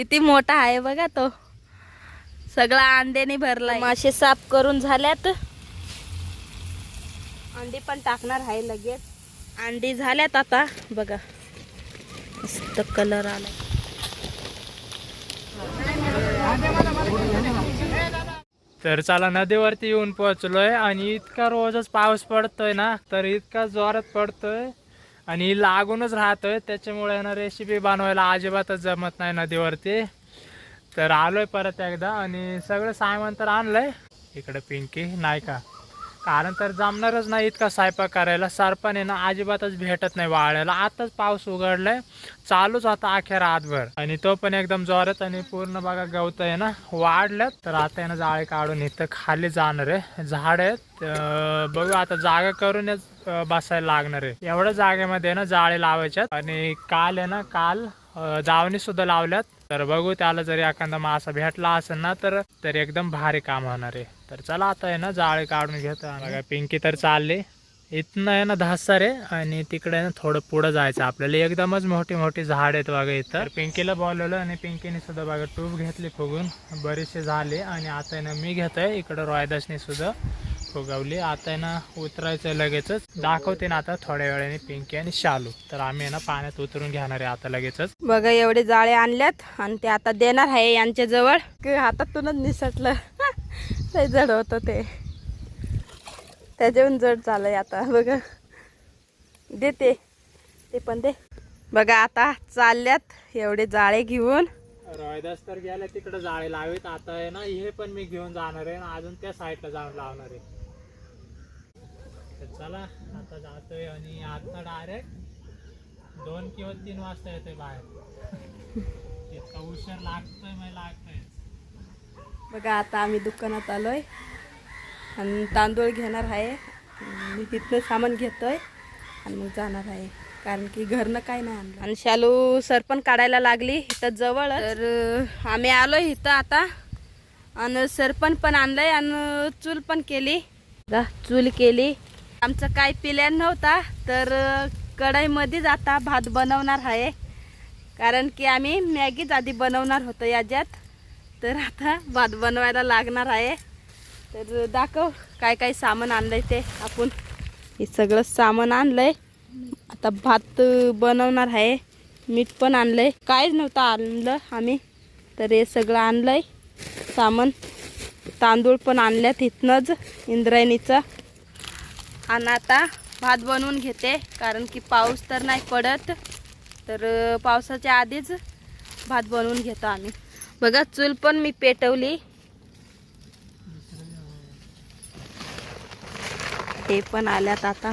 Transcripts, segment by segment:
किती मोठा आहे बघा तो. सगळा अंड्याने भरला मासे साफ करून झाल्यात. अंडी पण टाकणार आहे लगेच. अंडी झाल्यात आता. बघा. मस्त कलर आला तर चला नदीवरती येऊन पोहोचलोय आणि इतका रोजच पाऊस पडतोय ना तर इतका जोरात पडतोय. आणि लागूनच राहतोय. त्याच्यामुळे ना रेसिपी बनवायला अजिबातच जमत नाही नदीवरती. तर आलोय परत एकदा आणि सगळं सामान तर आणलंय. इकडे पिंकी नाही का कारण तर जमणारच नाही इतका स्वयंपाक करायला. सरपण आहे ना अजिबातच भेटत नाही वाळायला. आताच पाऊस उघडलाय. चालूच होता अखेर रातभर. आणि तो पण एकदम जोरात आणि पूर्ण बघा गवत आहे ना वाढलं तर आता आहे ना जाळे काढून इथं खाली जाणार आहे. झाड आहेत. अं, बघू आता जागा करूनच बसायला लागणार आहे. एवढ्या जागेमध्ये ना जाळे लावायच्यात. आणि काल आहे ना काल जावणी सुद्धा लावल्यात. तर बघू त्याला जरी एखादा मासा भेटला असेल ना तर तर एकदम भारी काम होणार आहे. तर चला आता आहे ना जाळे काढून घेतो. बघा पिंकी तर चालली. इथनं आहे ना धासर आहे आणि तिकडे आहे ना थोडं पुढं जायचं आपल्याला. एकदमच मोठी मोठी झाड आहेत बघा इथं. तर पिंकीला बोलवलं आणि पिंकीने सुद्धा बघा टूब घेतली फुगून. बरेचसे झाले आणि आता आहे ना मी घेतोय. इकडं रॉयदासने सुद्धा फुगवली. आता आहे ना उतरायचं लगेचच. दाखवते ना आता थोड्या वेळाने पिंकी आणि शालू. तर आम्ही आहे ना पाण्यात उतरून घेणार आहे आता लगेचच. बघा एवढे जाळे आणल्यात आणि ते आता देणार आहे यांच्या जवळ. की हातातूनच निसटलं. लय जड होतं ते. त्याच्याहून जड चाललंय आता बघा. देते. ते पण दे. बघा आता चालल्यात एवढे जाळे घेऊन. रोहिदास तर गेला तिकडे जाळे लावित. आता आहे ना हे पण मी घेऊन जाणार आहे ना अजून त्या साईडला जाऊन लावणार आहे. तर चला आता जातोय आणि आता डायरेक्ट दोन किंवा तीन वाजता येतोय बाहेर. इतका उशीर लागतोय मग लागतोय. बघा आता आम्ही दुकानात आलो आहे आणि तांदूळ घेणार आहे. मी तिथनं सामान घेतोय आणि मग जाणार आहे. कारण की घरनं काय नाही आणलं. आणि शालू सरपण काढायला लागली इथं जवळ तर आम्ही आलो इथं आता. आणि सरपण पण आणलंय आणि चूल पण केली. चूल केली. आमचं काय पिल्यान नव्हता तर कढईमध्येच आता भात बनवणार आहे. कारण की आम्ही मॅगीच आधी बनवणार होतो याच्यात. तर आता भात बनवायला लागणार आहे. तर दाखव काय काय सामान आणलंय ते आपण. हे सगळं सामान आणलंय. आता भात बनवणार आहे. मीठ पण आणलंय. काहीच नव्हतं आणलं आम्ही. तर हे सगळं आणलंय. सामान. तांदूळ पण आणल्यात इथनंच इंद्रायणीचं. आणि आता भात बनवून घेते कारण की पाऊस तर नाही पडत. तर पावसाच्या आधीच भात बनवून घेतो आम्ही. बघा चूल पण मी पेटवली. हे पण आल्यात आता.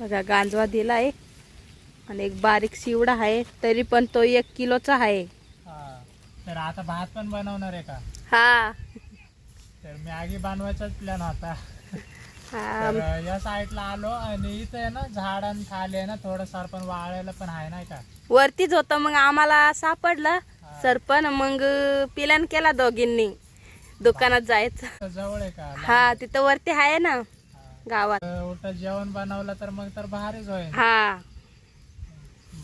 बघा गांजवा दिलाय आणि एक बारीक शिवडा आहे तरी पण तो एक किलोचा आहे. हा तर आता भात पण बनवणार आहे का? हा. तर मॅगी बनवायचाच प्लॅन होता हा. या साईडला आलो आणि इथं आहे ना झाडां खाली आहे ना थोडंसं पण वाळायला पण आहे नाही का? वरतीच होतं मग आम्हाला सापडलं. सरपण मग पिल्यान केला दोघींनी. दुकानात जायचं. जवळ आहे का? हा तिथं वरती आहे ना. गावात. तर उलट जेवण बनवलं तर मग तर भारीच होईल. हा.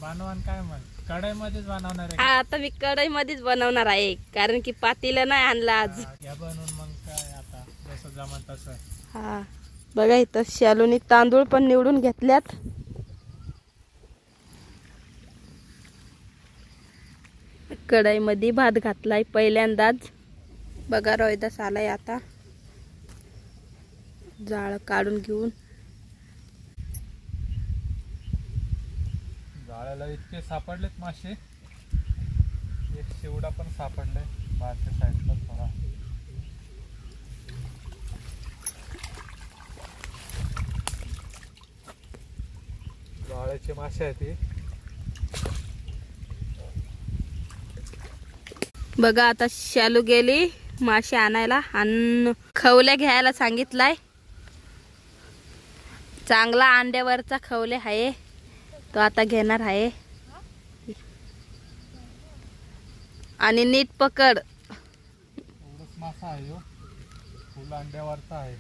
बनवण काय मग? कढईमध्येच बनवणार आहे हा आता मी कढई मध्येच बनवणार आहे कारण की पातीला नाही आणलं आज. हा, घ्या बनवून मग काय आता जसं जमन तसं. हा. बघा इथं शालूनी तांदूळ पण निवडून घेतल्यात. कढईमध्ये भात घातलाय पहिल्यांदाच. बघा रोहिदास आलाय आता. जाळ काढून घेऊन. जाळ्याला इतके सापडलेत मासे. एक शिवडा पण सापडलाय बाहेरच्या साईडला थोडा. जाळ्याचे मासे आहेत ते बघा आता शालू गेली. मासे आणायला आणि खवल्या घ्यायला सांगितलाय. चांगला अंड्यावरचा खवले आहे तो आता घेणार आहे आणि नीट पकड. एवढंच मासा आहे ह्यो. फुल अंड्यावरचा आहे.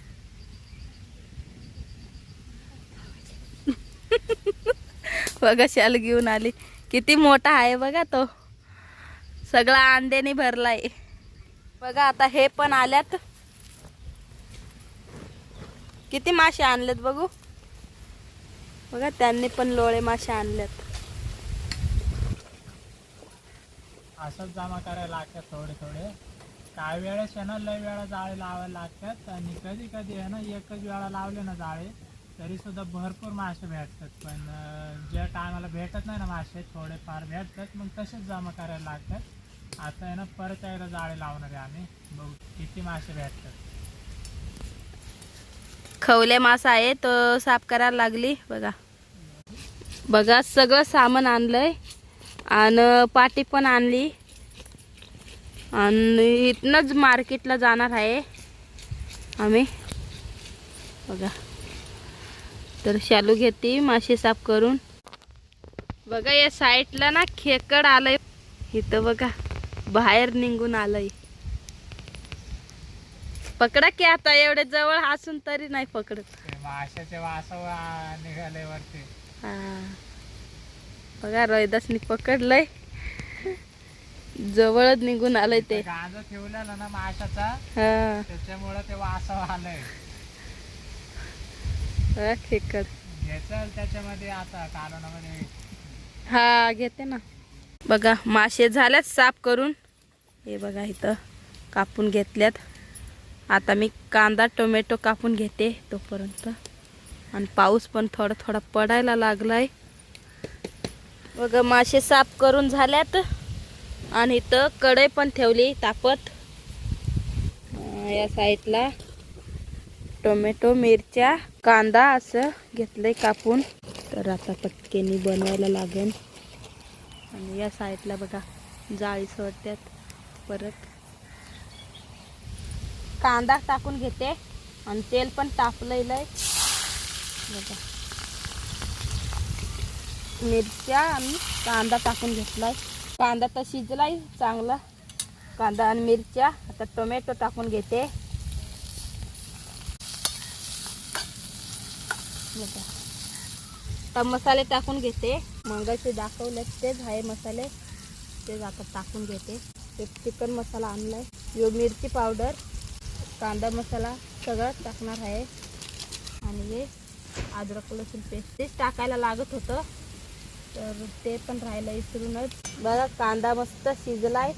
बघा शाल घेऊन आली. किती मोठा आहे बघा तो. सगळा अंड्याने भरलाय. बघा आता हे पण आल्यात. किती मासे आणलेत बघू? बघा त्यांनी पण लोळे मासे आणलेत. असंच जमा करायला लागतात थोडे थोडे. काही वेळेस आहे ना लय वेळा जाळे लावायला लागतात. आणि कधी कधी आहे ना एकच वेळा लावले ना जाळे तरी सुद्धा भरपूर मासे भेटतात. पण ज्या टायमाला भेटत नाही ना मासे थोडेफार भेटतात. मग तसेच जमा करायला लागतात. आता आहे ना परत एकदा जाळे लावणार आहे आम्ही. बघू किती मासे भेटतात. खवले मासा आहे तो साफ करायला लागली. बघा. बघा सगळं सामान आणलंय. आणि पाटी पण आणली. आणि इथनंच मार्केटला जाणार आहे आम्ही. बघा. तर शालू घेते मासे साफ करून. बघा या साईडला ना खेकड आलंय. इथं बघा. बाहेर निघून आलंय. पकडा की आता एवढे जवळ असून तरी नाही पकडत. हा. बघा रोहिदासनी पकडलंय. जवळच निघून आलंय ते. गांजा ठेवलेला ना माशाचा हा. त्याच्यामुळे ते वास आलंय. खेकड. घ्यायचं त्याच्यामध्ये आता कालवणामध्ये. हा घेते ना. बघा मासे झाल्यात साफ करून. हे बघा इथं कापून घेतल्यात. आता मी कांदा टोमॅटो कापून घेते तोपर्यंत. आणि पाऊस पण थोडा थोडा पडायला लागलाय. बघा मासे साफ करून झाल्यात. आणि इथं कढई पण ठेवली तापत. या साईडला टोमॅटो मिरच्या कांदा असं घेतलंय कापून. तर आता पटकेनी बनवायला लागेल आणि या साईडला बघा जाळी सोडतात परत कांदा टाकून घेते आणि तेल पण तापलेलं बघा. मिरच्या आणि कांदा टाकून घेतलाय. कांदा तर शिजलाय चांगला. कांदा आणि मिरच्या आता टोमॅटो टाकून घेते. बघा. आता मसाले टाकून घेते. मंगाशी दाखवले तेच आहे मसाले. तेच आता टाकून घेते. ते चिकन मसाला आणलाय. यो मिरची पावडर कांदा मसाला सगळं टाकणार आहे. आणि हे अद्रक लसूण पेस्ट तेच टाकायला लागत होतं. तर ते पण राहिलं विसरूनच. बघा कांदा मस्त शिजलाय.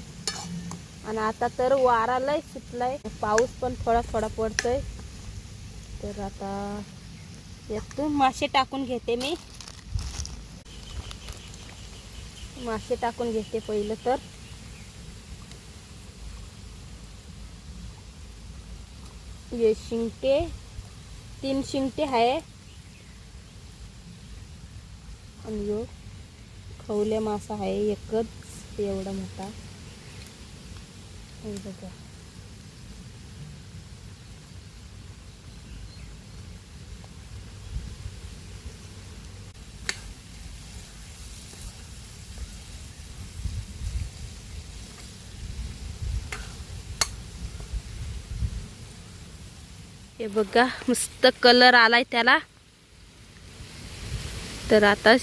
आणि आता तर वारा लय सुटलाय. पाऊस पण थोडा थोडा पडतोय. तर आता यातून मासे टाकून घेते मी. मासे टाकून घेते पहिलं तर. हे शिंगटे तीन शिंगटे आहे आणि यो खवले मासा आहे एकच एवढा मोठा. बघा. हे बघा मस्त कलर आलाय त्याला. तर आता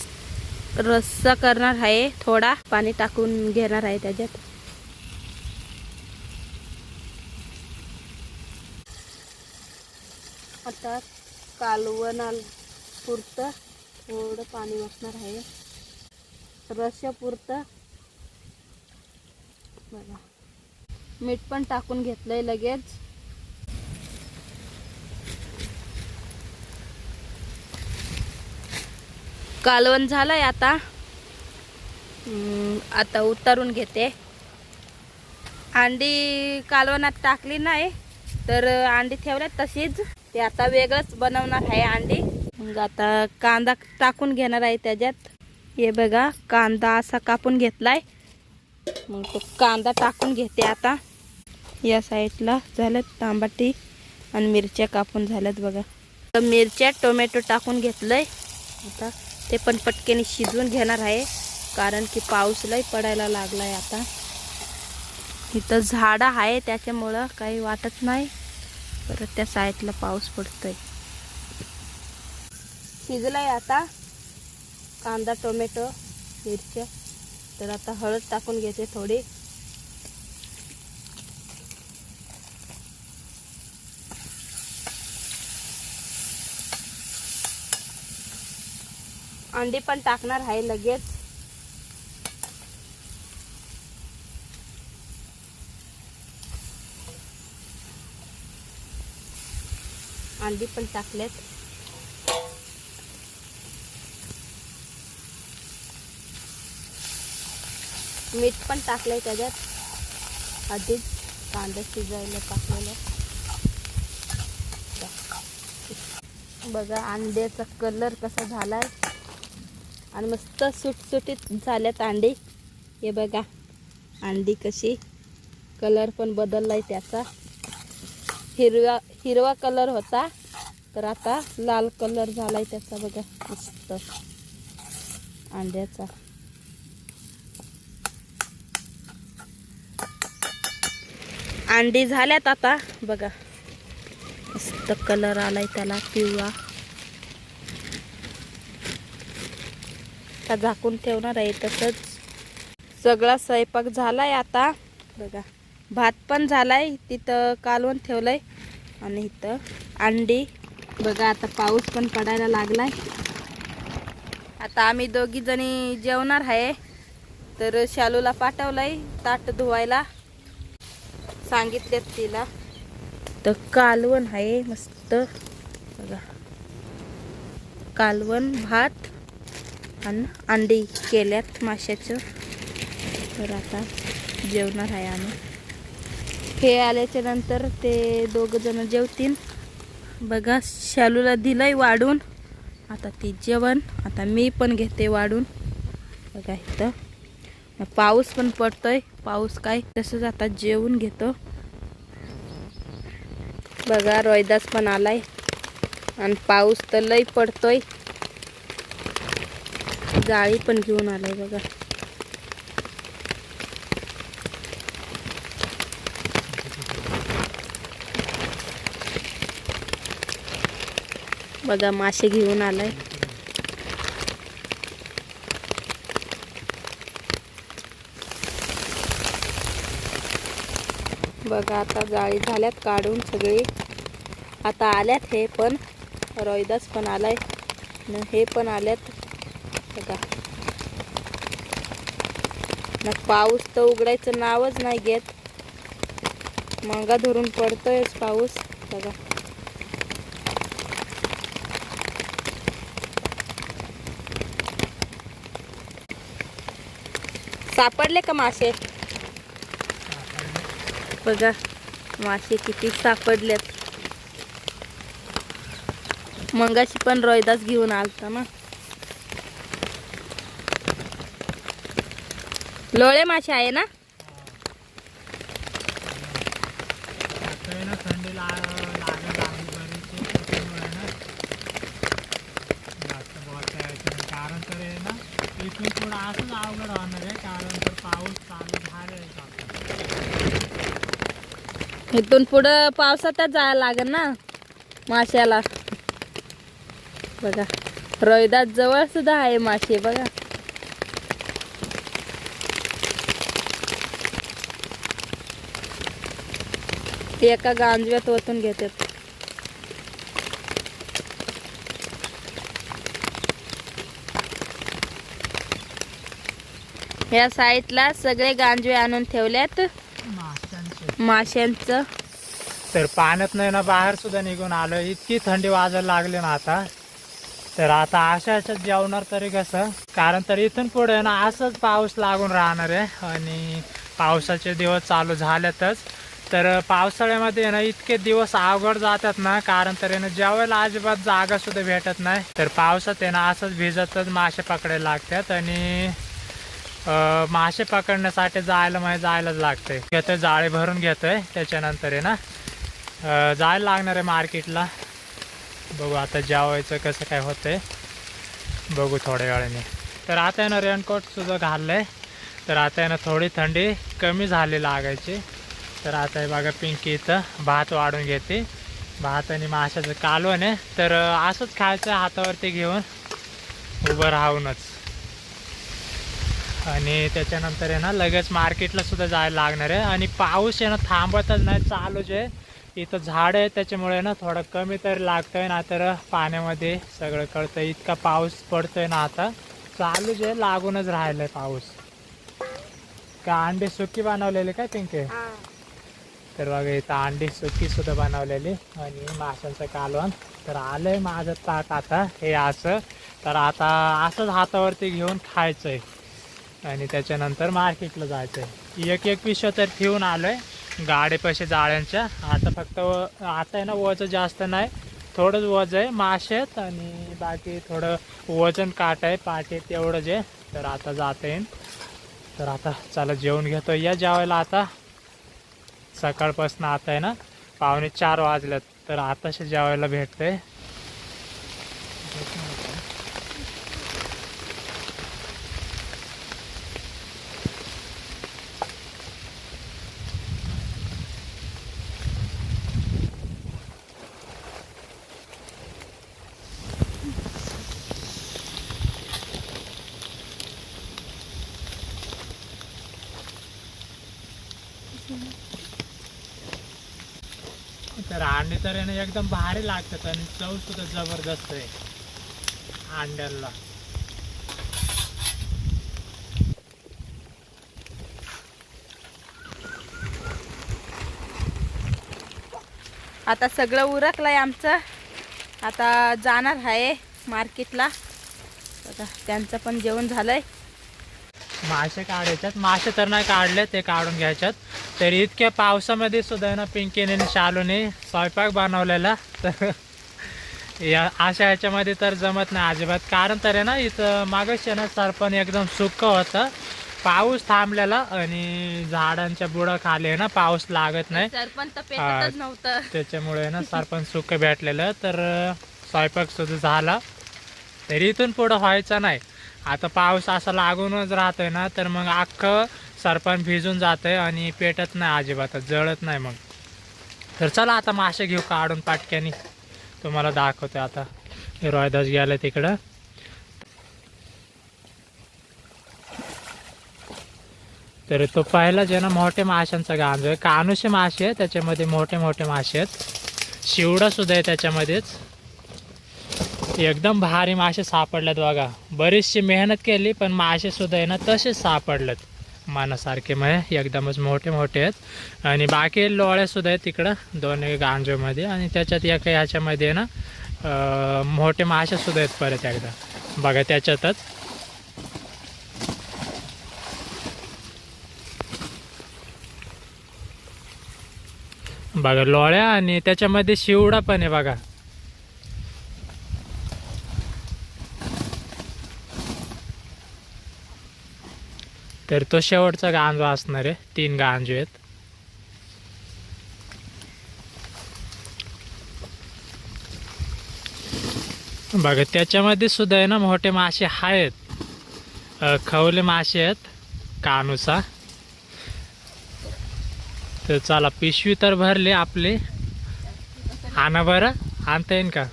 रस्सा करणार आहे थोडा पाणी टाकून घेणार आहे त्याच्यात. आता कालवण पुरतं थोडं पाणी वाटणार आहे. रस्सा पुरतं. बघा. मीठ पण टाकून घेतलंय लगेच. कालवण झालंय आता. आता उतारून घेते. अंडी कालवणात टाकली नाही तर अंडी ठेवल्यात तशीच. ते आता वेगळंच बनवणार आहे अंडी. मग आता कांदा टाकून घेणार आहे त्याच्यात. हे बघा कांदा असा कापून घेतलाय. मग तो कांदा टाकून घेते आता. या साईडला झाल्यात तांबाटी आणि मिरच्या कापून झाल्यात बघा. तर मिरच्या टोमॅटो टाकून घेतलंय. आता ते पण पटकेने शिजवून घेणार आहे. कारण की पाऊस लई पडायला लागलाय आता. इथं झाडं आहे त्याच्यामुळं काही वाटत नाही. परत त्या साईडला पाऊस पडतोय. शिजलाय आता. कांदा टोमॅटो मिरच्या. तर आता हळद टाकून घेते थोडी. अंडी पण टाकणार आहे लगेच. अंडी पण टाकलेत. मीठ पण टाकलंय त्याच्यात. आधीच कांदा शिजायला टाकलेलं. बघा अंड्याचा कलर कसा झालाय. आणि मस्त सुटसुटीत झाल्यात अंडी. हे बघा अंडी कशी. कलर पण बदललाय त्याचा. हिरवा हिरवा कलर होता तर आता लाल कलर झालाय त्याचा बघा मस्त. अंड्याचा. अंडी झाल्यात आता बघा. मस्त कलर आलाय त्याला पिवळा. आता झाकून ठेवणार आहे तसंच. सगळा स्वयंपाक आहे आता. बघा भात पण झाला आहे तिथं कालवण आहे आणि इथं अंडी. बघा आता पाऊस पण पडायला लागलाय. आता आम्ही दोघी जणी जेवणार आहे. तर शालूला पाठवलंय ताट धुवायला. सांगितले तिला. तर कालवण आहे मस्त. बघा. कालवण भात आणि अंडी केल्यात माशाचं. तर आता जेवणार आहे आम्ही. हे आल्याच्यानंतर ते दोघं जण जेवतील. बघा शालूला दिलंय वाढून. आता ती जेवण आता मी पण घेते वाढून. बघा इथं. पाऊस पण पडतोय. पाऊस काय? तसंच आता जेवून घेतो. बघा रोहिदास पण आलाय. आणि पाऊस तर लई पडतोय. जाळी पण घेऊन आलाय बघा. बघा मासे घेऊन आलाय. बघा आता जाळी झाल्यात काढून सगळी. आता आल्यात हे पण. रोहिदास पण आलाय. हे पण आल्यात. बघा न पाऊस तर उघडायचं नावच नाही घेत. मंगा धरून पडतोयच पाऊस. बघा. सापडले का मासे? बघा मासे किती सापडलेत. मंगाशी पण रोहिदास घेऊन आलता ना लोळे मासे आहे ना आता आहे ना थंडी ला लागत लागली बरीचशी त्याच्यामुळे ना जास्त बोलता यायचं नाही कारण तर आहे ना इथून थोडं असंच अवघड होणार आहे कारण लोळे पाऊस आहे ना? इथून पुढं पावसातच जायला लागेल ना माश्याला बघा रोहिदास जवळ सुद्धा आहे मासे बघा. एका गांजव्यात ओतून घेतात. ह्या साईडला सगळे गांजवे आणून ठेवल्यात. माशांचे. तर पाण्यात नाही ना बाहेर सुद्धा निघून आलो. इतकी थंडी वाजायला लागली ना आता. तर आता अशा अशात जेवणार तरी कसं? कारण तर इथून पुढे ना असंच पाऊस लागून राहणार आहे. आणि पावसाचे दिवस चालू झालेतच तर पावसाळ्यामध्ये ना इतके दिवस अवघड जातात ना कारण तर आहे ना जेवायला अजिबात जागा सुद्धा भेटत नाही. तर पावसात आहे ना असंच भिजतच मासे पकडायला लागतात आणि मासे पकडण्यासाठी जायला म्हणजे जायलाच लागते. घेतोय जाळे भरून घेतोय. त्याच्यानंतर आहे ना जायला लागणार आहे मार्केटला. बघू आता जेवायचं कसं काय होतंय. बघू थोड्या वेळाने. तर आता आहे ना रेनकोट सुद्धा घाललंय. तर आता आहे ना थोडी थंडी कमी झाली लागायची. तर आता हे बघा पिंकी इथं भात वाढून घेते. भात आणि माशाचं कालवण आहे. तर असंच खायचं हातावरती घेऊन उभं राहूनच. आणि त्याच्यानंतर आहे ना लगेच मार्केटला सुद्धा जायला लागणार आहे. आणि पाऊस आहे ना थांबतच नाही चालूच आहे. इथं झाड आहे त्याच्यामुळे ना थोडं कमी तरी लागतंय. ना तर पाण्यामध्ये सगळं कळतं इतका पाऊस पडतोय ना आता. चालूच आहे लागूनच राहिलंय पाऊस. का अंडे सुकी बनवलेले काय पिंके? तर बघा इथं अंडी सुकी सुद्धा बनवलेली आणि माशांचं कालवण. तर आलंय माझं ताट आता हे असं. तर आता असंच हातावरती घेऊन खायचंय. आणि त्याच्यानंतर मार्केटला जायचंय. एक एक पिशव तर ठेवून आलोय गाडेपाशी जाळ्यांच्या. आता फक्त व- आता आहे ना वजन जास्त नाही थोडंच वज आहे मासे आहेत आणि बाकी थोडं वजन काट आहे पाठी तेवढंच आहे. तर आता जाता. येईल तर आता चला जेवण घेतो या जेवायला आता. सकाळपासून आता आहे ना पावणे चार वाजल्यात. तर आताशी जेवायला भेटतंय तर अंडे तर आहे ना एकदम भारी लागतात आणि चव सुद्धा जबरदस्त आहे. अंड्याला. आता सगळं उरकलंय आमचं. आता जाणार आहे मार्केटला. आता त्यांचं पण जेवण झालंय. मासे काढायच्यात. मासे तर नाही काढले ते काढून घ्यायच्यात. तर इतक्या पावसामध्ये सुद्धा ना पिंकीने शालूने स्वयंपाक बनवलेला. तर या अशा ह्याच्यामध्ये तर जमत नाही अजिबात. कारण तर आहे ना इथं मागच आहे ना सरपण एकदम सुक्क होतं. पाऊस थांबलेला आणि झाडांच्या बुडं खाली आहे ना पाऊस लागत नाही. त्याच्यामुळे ना सरपण सुक्क भेटलेलं. तर स्वयंपाक सुद्धा झाला. तरी इथून पुढं व्हायचा नाही. आता पाऊस असा लागूनच राहतोय ना तर मग अख्खं सरपण भिजून जातंय आणि पेटत नाही अजिबात जळत नाही मग. तर चला आता मासे घेऊ काढून पाटक्यानी. तुम्हाला दाखवतो आता. रॉयदास रोहिदास गेलं तिकडं. तर तो पहिलाच आहे ना मोठ्या माशांचा गांज आहे कानुसे मासे आहे त्याच्यामध्ये मोठे मोठे मासे आहेत. शिवडा सुद्धा आहे त्याच्यामध्येच. एकदम भारी मासे सापडलेत बघा. बरीचशी मेहनत केली पण मासे सुद्धा आहे ना तसेच सापडलेत. मानासारखे मग एकदमच मोठे मोठे आहेत. आणि बाकी लोळ्यासुद्धा सुद्धा आहेत तिकडं दोन गांजोमध्ये. आणि त्याच्यात एका ह्याच्यामध्ये ना मोठे मासे सुद्धा आहेत परत एकदा. बघा त्याच्यातच. बघा लोळ्या आणि त्याच्यामध्ये शिवडा पण आहे बघा. तर तो शेवटचा गांजवा असणार आहे. तीन गांजू आहेत. बघा त्याच्यामध्ये सुद्धा आहे ना मोठे मासे आहेत. खवले मासे आहेत कानुसा. तर चला पिशवी तर भरली आपली. आणा बरं. आणता येईन का?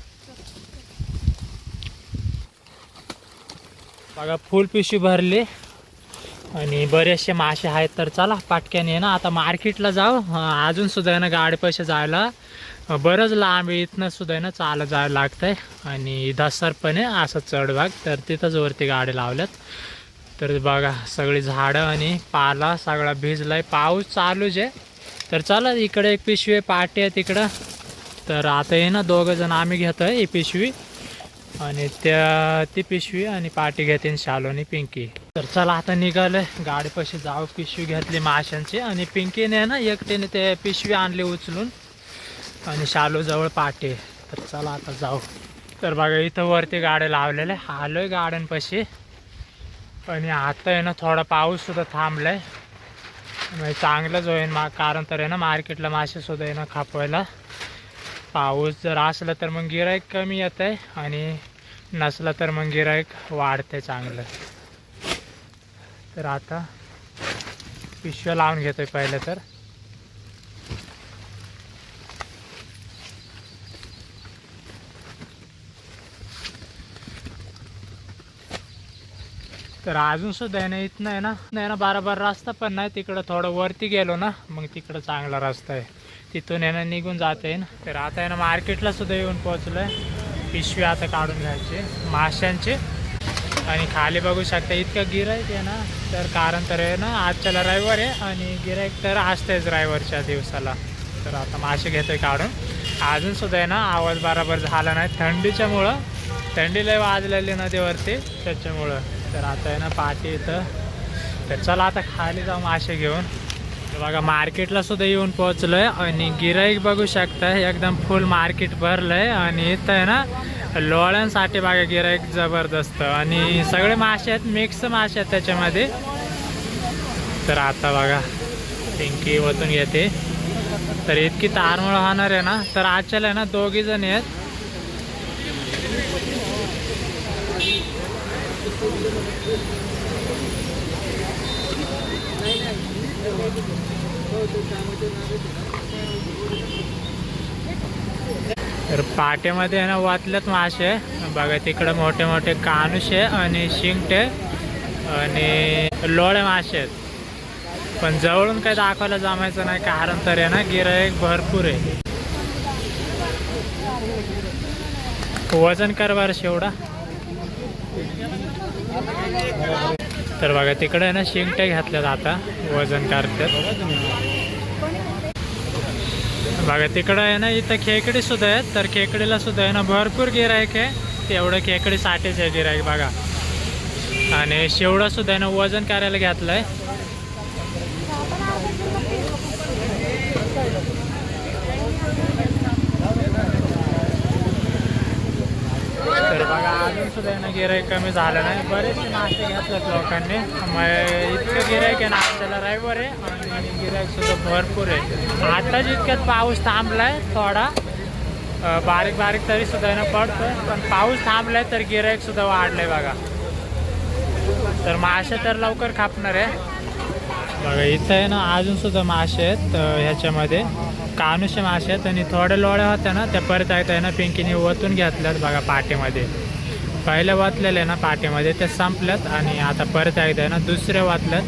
बघा फुल पिशवी भरली. आणि बरेचसे मासे आहेत तर चला पाटक्याने ना आता मार्केटला जाऊ अजून सुद्धा आहे ना गाडीपैसे जायला. बरंच लांब इथनं सुद्धा आहे ना चालत जायला लागतंय. आणि धसर पण आहे असं चढभाग तर तिथंच वरती गाडी लावल्यात. तर बघा सगळी झाडं आणि पाला सगळा भिजलाय. पाऊस चालूच आहे. तर चला इकडे एक पिशवी आहे पाटी आहे तिकडं. तर आता हे ना दोघं जण आम्ही घेतोय ही पिशवी. आणि त्या ती पिशवी आणि पाटी घेते शालोनी पिंकी. तर चला आता निघालोय. गाडीपाशी जाऊ पिशवी घेतली माशांची आणि पिंकीने ना एकटीने ते पिशवी आणली उचलून आणि शालू जवळ पाटी तर चला आता जाऊ. तर बघा इथं वरती गाड्या लावलेल्या आलोय गाड्यांपाशी. आणि आता आहे ना थोडा पाऊस सुद्धा थांबलाय. म्हणजे चांगलंच होईल मा कारण तर आहे ना मार्केटला मासे सुद्धा आहे ना खापवायला. पाऊस जर असला तर मग गिराईक कमी येत आहे आणि नसलं तर मग गिराईक वाढते चांगलं. तर आता पिशव्या लावून घेतोय पहिलं तर. तर अजून सुद्धा आहे ना इथनं आहे ना नाही ना बराबर रस्ता पण नाही तिकडं थोडं वरती गेलो ना मग तिकडं चांगला रस्ता आहे. तिथून आहे ना निघून जाता ना. तर आता आहे ना मार्केटला सुद्धा येऊन पोहोचलो आहे पिशवी आता काढून घ्यायची माशांची आणि खाली बघू शकता इतकं गिरायक आहे ना तर कारण तर आहे ना आजच्याला रविवार आहे आणि गिरायक तर असतेच रविवारच्या दिवसाला. तर आता मासे घेतोय काढून. अजून सुद्धा आहे ना आवाज बराबर झाला नाही. थंडीच्यामुळं थंडी लय वाजलेली नदीवरती त्याच्यामुळं. तर आता आहे ना पाठी इथं. तर चला आता खाली जाऊ मासे घेऊन. बघा मार्केटला सुद्धा येऊन आहे आणि गिराईक बघू शकता एकदम फुल मार्केट भरलं आहे आणि इथं आहे ना लोळ्यांसाठी बघा गिराईक जबरदस्त. आणि सगळे मासे आहेत मिक्स मासे आहेत त्याच्यामध्ये. तर आता बघा पिंकी वतून घेते. तर इतकी तारमळ होणार आहे ना तर आजच्याला आहे ना दोघी जण आहेत. तर पाट्यामध्ये आहे ना वातल्यात मासे बघा तिकडं मोठे मोठे कानुशे आणि शिंगटे आणि लोळे मासे आहेत. पण जवळून काही दाखवायला जमायचं नाही कारण तर आहे ना गिरायक भरपूर आहे. वजन कर बरं शेवडा तर बघा तिकडे आहे ना शिंगटे घातल्यात आता वजन करतात. बघा तिकडं आहे ना इथं खेकडी सुद्धा आहेत. तर खेकडीला सुद्धा आहे ना भरपूर गिरायक आहे. तेवढं खेकडी साठीच आहे गिरायक बघा. आणि शेवडा सुद्धा आहे ना वजन करायला घातलंय. तर बघा अजून सुद्धा आहे ना गिराईक कमी झालं नाही. बरेचसे मासे घेतलेत लोकांनी. मग इतकं गिराईक आहे ना रविवार आहे आणि गिराईक सुद्धा भरपूर आहे. आताच इतक्यात पाऊस थांबलाय थोडा बारीक बारीक तरी सुद्धा आहे ना पडतोय. पण पाऊस थांबलाय तर गिराईक सुद्धा वाढलंय बघा. तर मासे तर लवकर खापणार आहे. बघा इथं आहे ना अजून सुद्धा मासे आहेत ह्याच्यामध्ये. कानुशे मासे आहेत आणि थोड्या लोळ्या होत्या ना त्या परत एकदा आहे ना पिंकीने ओतून घेतल्यात बघा पाटेमध्ये पहिल्या वाचलेले आहे ना पाटेमध्ये त्या संपल्यात आणि आता परत एकदा आहे ना दुसऱ्या वातल्यात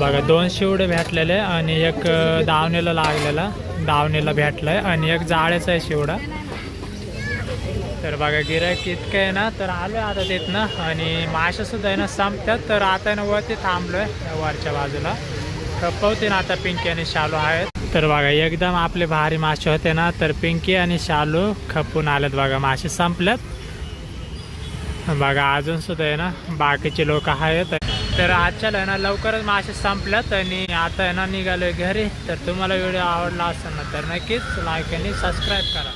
बघा दोन शिवडे भेटलेले आणि एक दावणीला लागलेला. दावणीला भेटलाय आणि एक जाळ्याचा आहे शिवडा. तर बघा गिरायक इतकं आहे ना तर आलो आता तिथनं आणि माशासुद्धा आहे ना संपतात. तर आता आहे ना वरती थांबलोय वरच्या बाजूला. खपवते ना आता पिंकी आणि शालू आहेत. तर बघा एकदम आपले भारी मासे होते ना तर पिंकी आणि शालू खपून आलेत बघा मासे संपल्यात बघा अजून सुद्धा आहे ना बाकीचे लोक आहेत. तर आजच्याला आहे ना लवकरच मासे संपल्यात आणि आता आहे ना निघालोय घरी. तर तुम्हाला व्हिडिओ आवडला असेल ना तर नक्कीच लाईक आणि सबस्क्राईब करा.